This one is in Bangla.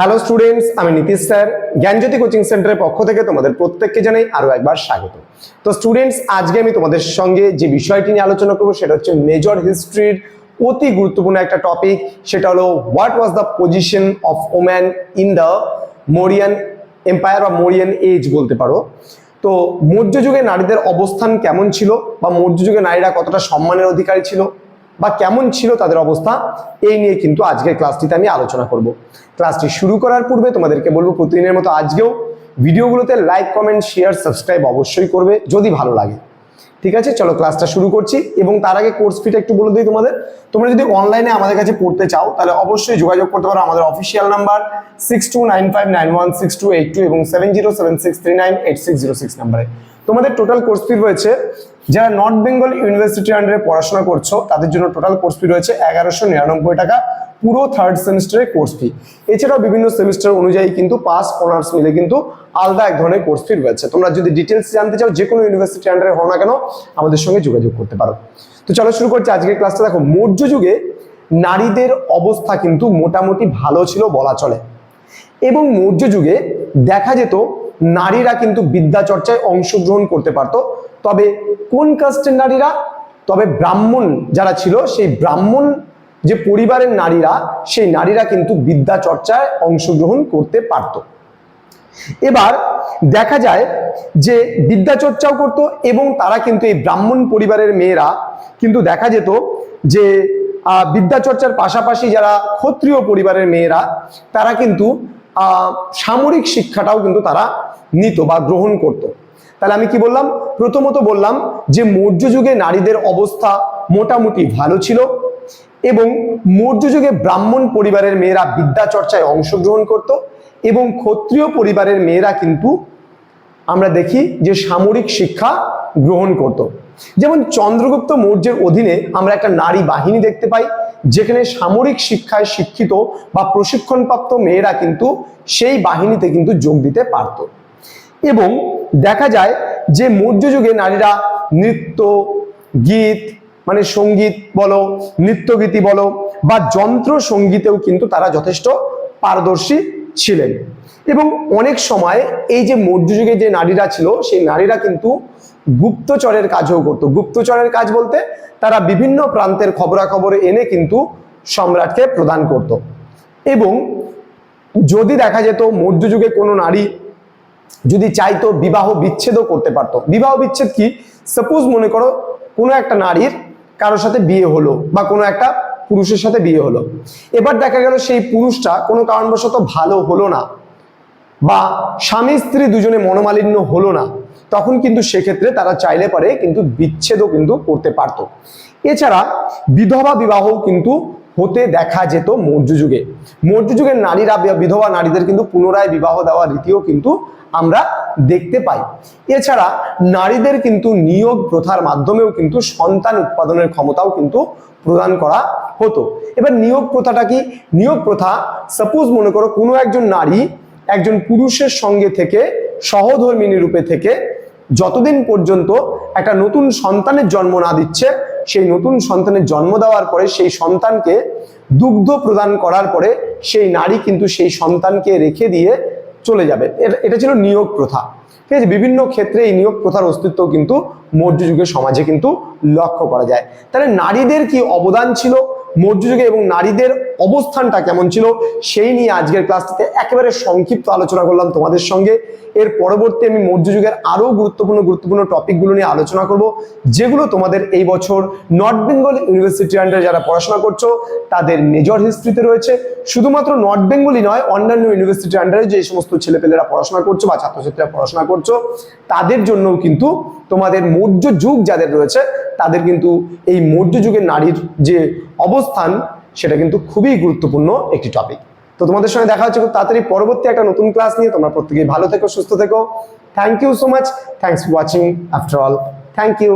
হ্যালো স্টুডেন্টস আমি নীতিশ স্যার। জ্ঞানজ্যোতি কোচিং সেন্টারের পক্ষ থেকে তোমাদের প্রত্যেককে জানাই আরও একবার স্বাগত। তো স্টুডেন্টস আজকে আমি তোমাদের সঙ্গে যে বিষয়টি নিয়ে আলোচনা করব সেটা হচ্ছে মেজর হিস্ট্রির অতি গুরুত্বপূর্ণ একটা টপিক সেটা হলো what was the position of woman in the Mauryan empire বা মোরিয়ান এজ বলতে পারো। তো মৌর্য যুগে নারীদের অবস্থান কেমন ছিল বা মৌর্য যুগে নারীরা কতটা সম্মানের অধিকারী ছিল? বা কেমন ছিল তাদের অবস্থা, এই নিয়ে কিন্তু আজকের ক্লাসটিতে আমি আলোচনা করব। ক্লাসটি শুরু করার পূর্বে তোমাদেরকে বলব, প্রতিদিনের মতো আজকেও ভিডিওগুলোতে লাইক কমেন্ট শেয়ার সাবস্ক্রাইব অবশ্যই করবে, যদি ভালো লাগে। ঠিক আছে? চলো ক্লাসটা শুরু করছি এবং তার আগে কোর্স ফিটা একটু বলে দিই তোমাদের। তোমরা যদি অনলাইনে আমাদের কাছে পড়তে চাও, তাহলে অবশ্যই যোগাযোগ করতে পারো। আমাদের official number six two nine five nine one six two eight two এবং seven zero seven six three nine eight six zero six নাম্বারে তোমাদের টোটাল কোর্স ফি রয়েছে যারা নর্থ বেঙ্গল ইউনিভার্সিটি আন্ডারে পড়াশোনা করছ, তাদের জন্য টোটাল কোর্স ফি রয়েছে এগারোশো নিরানব্বই টাকা, পুরো থার্ড সেমিস্টারের কোর্স ফি এছাড়াও বিভিন্ন সেমিস্টার অনুযায়ী কিন্তু পাস অনার্স মিলে কিন্তু আলাদা এক ধরনের কোর্স ফি রয়েছে। তোমরা যদি ডিটেলস জানতে চাও, যে কোনো ইউনিভার্সিটি আন্ডারে হও না কেন, আমাদের সঙ্গে যোগাযোগ করতে পারো। তো চলো শুরু করছি আজকের ক্লাসটা দেখো, মৌর্য যুগে নারীদের অবস্থা কিন্তু মোটামুটি ভালো ছিল বলা চলে। এবং মৌর্য যুগে দেখা যেত, নারীরা কিন্তু বিদ্যা চর্চায় অংশগ্রহণ করতে পারত। তবে কোন কাস্টের নারীরা? তবে ব্রাহ্মণ যারা ছিল, সেই ব্রাহ্মণ যে পরিবারের নারীরা, সেই নারীরা কিন্তু বিদ্যা চর্চায় অংশগ্রহণ করতে পারত। এবার দেখা যায় যে বিদ্যা চর্চাও করতো এবং তারা কিন্তু এই ব্রাহ্মণ পরিবারের মেয়েরা কিন্তু দেখা যেত যে বিদ্যা চর্চার পাশাপাশি যারা ক্ষত্রিয় পরিবারের মেয়েরা, তারা কিন্তু সামরিক শিক্ষাটাও কিন্তু তারা নিত বা গ্রহণ করত। তাহলে আমি কি বললাম? প্রথমত বললাম যে মৌর্য যুগে নারীদের অবস্থা মোটামুটি ভালো ছিল এবং মৌর্য যুগে ব্রাহ্মণ পরিবারের মেয়েরা বিদ্যা চর্চায় অংশগ্রহণ করত এবং ক্ষত্রিয় পরিবারের মেয়েরা কিন্তু আমরা দেখি যে সামরিক শিক্ষা গ্রহণ করত। যেমন চন্দ্রগুপ্ত মৌর্যের অধীনে আমরা একটা নারী বাহিনী দেখতে পাই, যেখানে সামরিক শিক্ষায় শিক্ষিত বা প্রশিক্ষণপ্রাপ্ত মেয়েরা কিন্তু সেই বাহিনীতে কিন্তু যোগ দিতে পারত। এবং দেখা যায় যে মৌর্য যুগে নারীরা নৃত্য, গীত মানে সংগীত বলো, নৃত্যগীতি বলো, বা যন্ত্র সঙ্গীতেও কিন্তু তারা যথেষ্ট পারদর্শী ছিলেন। এবং অনেক সময় এই যে মৌর্য যুগে যে নারীরা ছিল, সেই নারীরা কিন্তু গুপ্তচরের কাজও করতো। গুপ্তচরের কাজ বলতে তারা বিভিন্ন প্রান্তের খবরাখবর এনে কিন্তু সম্রাটকে প্রদান করত। এবং যদি দেখা যেত মৌর্য যুগে কোনো নারী যদি চাইতো বিবাহ বিচ্ছেদও করতে পারতো। বিবাহ বিচ্ছেদ কি? সাপোজ মনে করো কোনো একটা নারীর কারোর সাথে বিয়ে হলো বা কোনো একটা পুরুষের সাথে বিয়ে হলো। এবার দেখা গেল সেই পুরুষটা কোনো কারণবশত ভালো হলো না বা স্বামী স্ত্রী দুজনে মনোমালিন্য হলো না, তখন কিন্তু সেক্ষেত্রে তারা চাইলে পারে কিন্তু বিচ্ছেদও কিন্তু করতে পারতো। এছাড়া বিধবা বিবাহও কিন্তু হতে দেখা যেত মৌর্য যুগে। মৌর্য যুগের নারীরা বিধবা নারীদের কিন্তু পুনরায় বিবাহ দেওয়ার রীতিও কিন্তু আমরা দেখতে পাই। এছাড়া নারীদের কিন্তু নিয়োগ প্রথার মাধ্যমেও কিন্তু সন্তান উৎপাদনের ক্ষমতাও কিন্তু প্রদান করা হতো। এবার নিয়োগ প্রথাটা কি? নিয়োগ প্রথা সাপোজ মনে করো কোনো একজন নারী একজন পুরুষের সঙ্গে থেকে, সহধর্মিনী রূপে থেকে যতদিন পর্যন্ত একটা নতুন সন্তানের জন্ম না দিচ্ছে সেই নতুন সন্তানের জন্ম দেওয়ার পরে সেই সন্তানকে দুগ্ধ প্রদান করার পরে সেই নারী কিন্তু সেই সন্তানকে রেখে দিয়ে চলে যাবে। এটা- ছিল নিয়োগ প্রথা। ঠিক আছে? বিভিন্ন ক্ষেত্রে এই নিয়োগ প্রথার অস্তিত্ব কিন্তু মধ্যযুগের সমাজে কিন্তু লক্ষ্য করা যায়। তাহলে নারীদের কি অবদান ছিল? মৌর্য যুগে এবং নারীদের অবস্থানটা কেমন ছিল সেই নিয়ে আজকের ক্লাসটিতে একেবারে সংক্ষিপ্ত আলোচনা করলাম তোমাদের সঙ্গে। এর পরবর্তী আমি মৌর্য যুগের আরও গুরুত্বপূর্ণ গুরুত্বপূর্ণ টপিকগুলো নিয়ে আলোচনা করব, যেগুলো তোমাদের এই বছর নর্থ বেঙ্গল ইউনিভার্সিটি আন্ডারে যারা পড়াশোনা করছ, তাদের মেজর হিস্ট্রিতে রয়েছে। শুধুমাত্র নর্থ বেঙ্গলই নয়, অন্যান্য ইউনিভার্সিটি আন্ডারে যে সমস্ত ছেলেপেলেরা পড়াশোনা করছ বা ছাত্রছাত্রীরা পড়াশোনা করছ, তাদের জন্যও কিন্তু তোমাদের মৌর্য যুগ যাদের রয়েছে তাদের কিন্তু এই মৌর্য যুগের নারীর যে অবস্থান, সেটা কিন্তু খুবই গুরুত্বপূর্ণ একটি টপিক তো তোমাদের সঙ্গে দেখা হচ্ছে খুব তাড়াতাড়ি পরবর্তী একটা নতুন ক্লাস নিয়ে। তোমরা প্রত্যেকেই ভালো থেকো, সুস্থ থেকো। Thank you so much thanks watching after all thank you